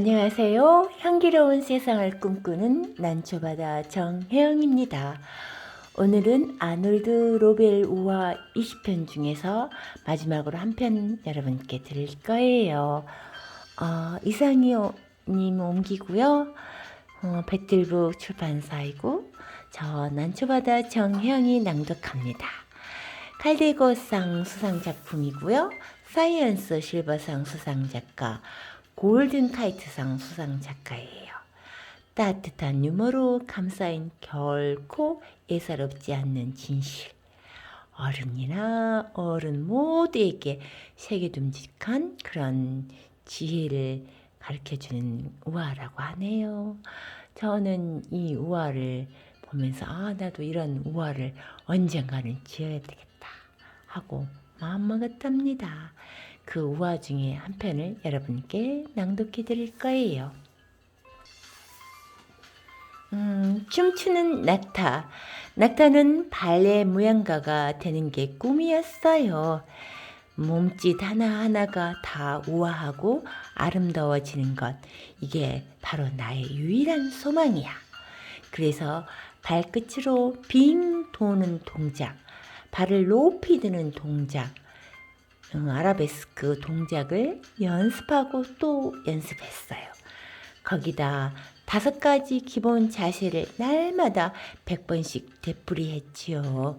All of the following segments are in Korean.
안녕하세요. 향기로운 세상을 꿈꾸는 난초바다 정혜영입니다. 오늘은 아놀드 로벨 우화 20편 중에서 마지막으로 한 편 여러분께 드릴 거예요. 어, 이상희님 옮기고요. 어, 백들북 출판사이고 저 난초바다 정혜영이 낭독합니다. 칼데고상 수상 작품이고요. 사이언스 실버상 수상 작가 골든 카이트상 수상 작가예요. 따뜻한 유머로 감싸인 결코 예사롭지 않는 진실. 어른이나 어른 모두에게 세계듬직한 그런 지혜를 가르쳐주는 우화라고 하네요. 저는 이 우화를 보면서 아 나도 이런 우화를 언젠가는 지어야 되겠다 하고 마음먹었답니다. 그 우화 중에 한 편을 여러분께 낭독해 드릴 거예요. 음, 춤추는 낙타. 낙타는 발레 무용가가 되는 게 꿈이었어요. 몸짓 하나하나가 다 우아하고 아름다워지는 것. 이게 바로 나의 유일한 소망이야. 그래서 발끝으로 빙 도는 동작, 발을 높이 드는 동작, 음, 아라베스크 동작을 연습하고 또 연습했어요. 거기다 다섯 가지 기본 자세를 날마다 백 번씩 되풀이했지요.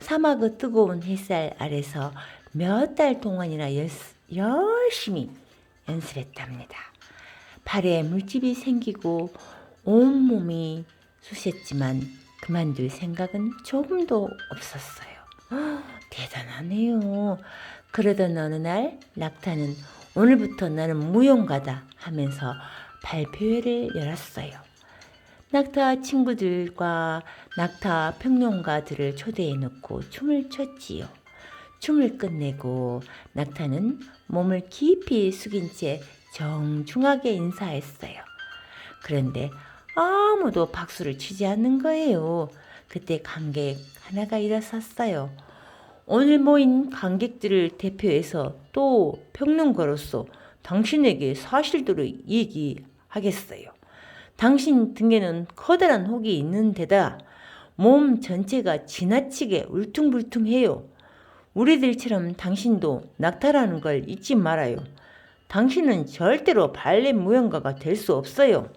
사막의 뜨거운 햇살 아래서 몇 달 동안이나 열, 열심히 연습했답니다. 발에 물집이 생기고 온몸이 쑤셨지만 그만둘 생각은 조금도 없었어요. 헉, 대단하네요. 그러던 어느 날 낙타는 오늘부터 나는 무용가다 하면서 발표회를 열었어요. 낙타 친구들과 낙타 평론가들을 초대해 놓고 춤을 췄지요. 춤을 끝내고 낙타는 몸을 깊이 숙인 채 정중하게 인사했어요. 그런데 아무도 박수를 치지 않는 거예요. 그때 관객 하나가 일어섰어요. 오늘 모인 관객들을 대표해서 또 평론가로서 당신에게 사실들을 얘기하겠어요. 당신 등에는 커다란 혹이 있는 데다 몸 전체가 지나치게 울퉁불퉁해요. 우리들처럼 당신도 낙타라는 걸 잊지 말아요. 당신은 절대로 발레 무용가가 될 수 없어요.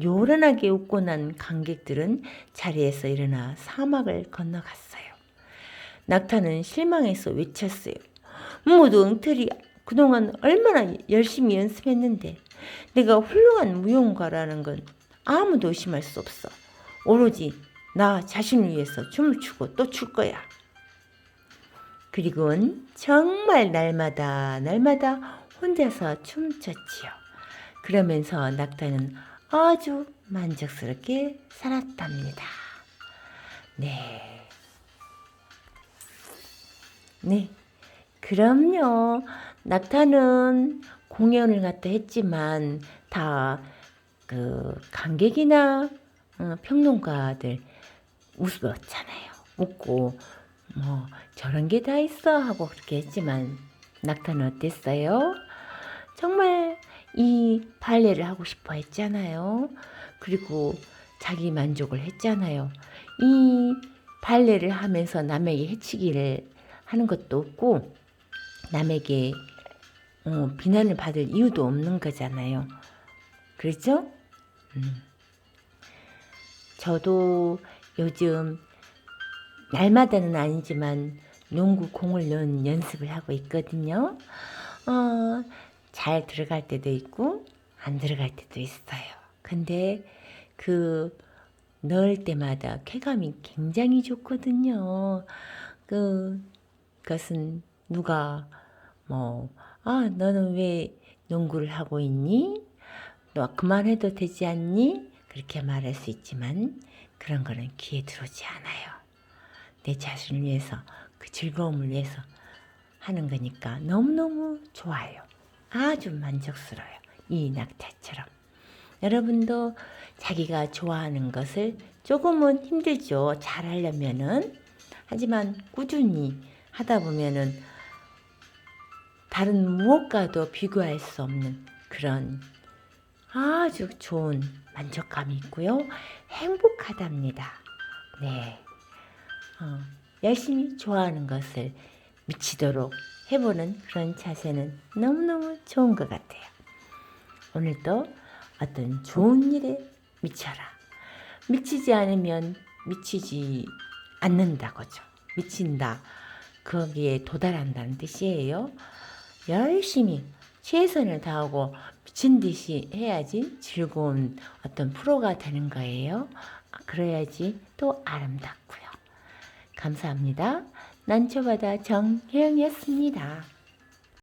요란하게 웃고 난 관객들은 자리에서 일어나 사막을 건너갔어요. 낙타는 실망해서 외쳤어요. 모두 엉터리 그동안 얼마나 열심히 연습했는데 내가 훌륭한 무용가라는 건 아무도 의심할 수 없어. 오로지 나 자신을 위해서 춤을 추고 또 출 거야. 그리고는 정말 날마다 날마다 혼자서 춤췄지요. 그러면서 낙타는 아주 만족스럽게 살았답니다. 네. 네. 그럼요. 낙타는 공연을 갖다 했지만 다 그 관객이나 어, 평론가들 웃었잖아요. 웃고 뭐 저런 게 다 있어 하고 그렇게 했지만 낙타는 어땠어요? 정말 이 발레를 하고 싶어 했잖아요. 그리고 자기 만족을 했잖아요. 이 발레를 하면서 남에게 해치기를 하는 것도 없고 남에게 어, 비난을 받을 이유도 없는 거잖아요. 그렇죠? 음. 저도 요즘 날마다는 아니지만 농구 공을 넣은 연습을 하고 있거든요. 어, 잘 들어갈 때도 있고 안 들어갈 때도 있어요. 근데 그 넣을 때마다 쾌감이 굉장히 좋거든요. 그 그것은 누가 뭐 아, 너는 왜 농구를 하고 있니? 너 그만해도 되지 않니? 그렇게 말할 수 있지만 그런 거는 귀에 들어오지 않아요. 내 자신을 위해서 그 즐거움을 위해서 하는 거니까 너무너무 좋아요. 아주 만족스러워요. 이 낙타처럼. 여러분도 자기가 좋아하는 것을 조금은 힘들죠. 잘 하려면은. 하지만 꾸준히 하다 보면은 다른 무엇과도 비교할 수 없는 그런 아주 좋은 만족감이 있고요. 행복하답니다. 네. 어, 열심히 좋아하는 것을 미치도록 해보는 그런 자세는 너무너무 좋은 것 같아요. 오늘도 어떤 좋은 일에 미쳐라. 미치지 않으면 미치지 않는다고죠. 미친다. 거기에 도달한다는 뜻이에요. 열심히 최선을 다하고 미친 듯이 해야지 즐거운 어떤 프로가 되는 거예요. 그래야지 또 아름답고요. 감사합니다. 난초바다 정혜영이었습니다.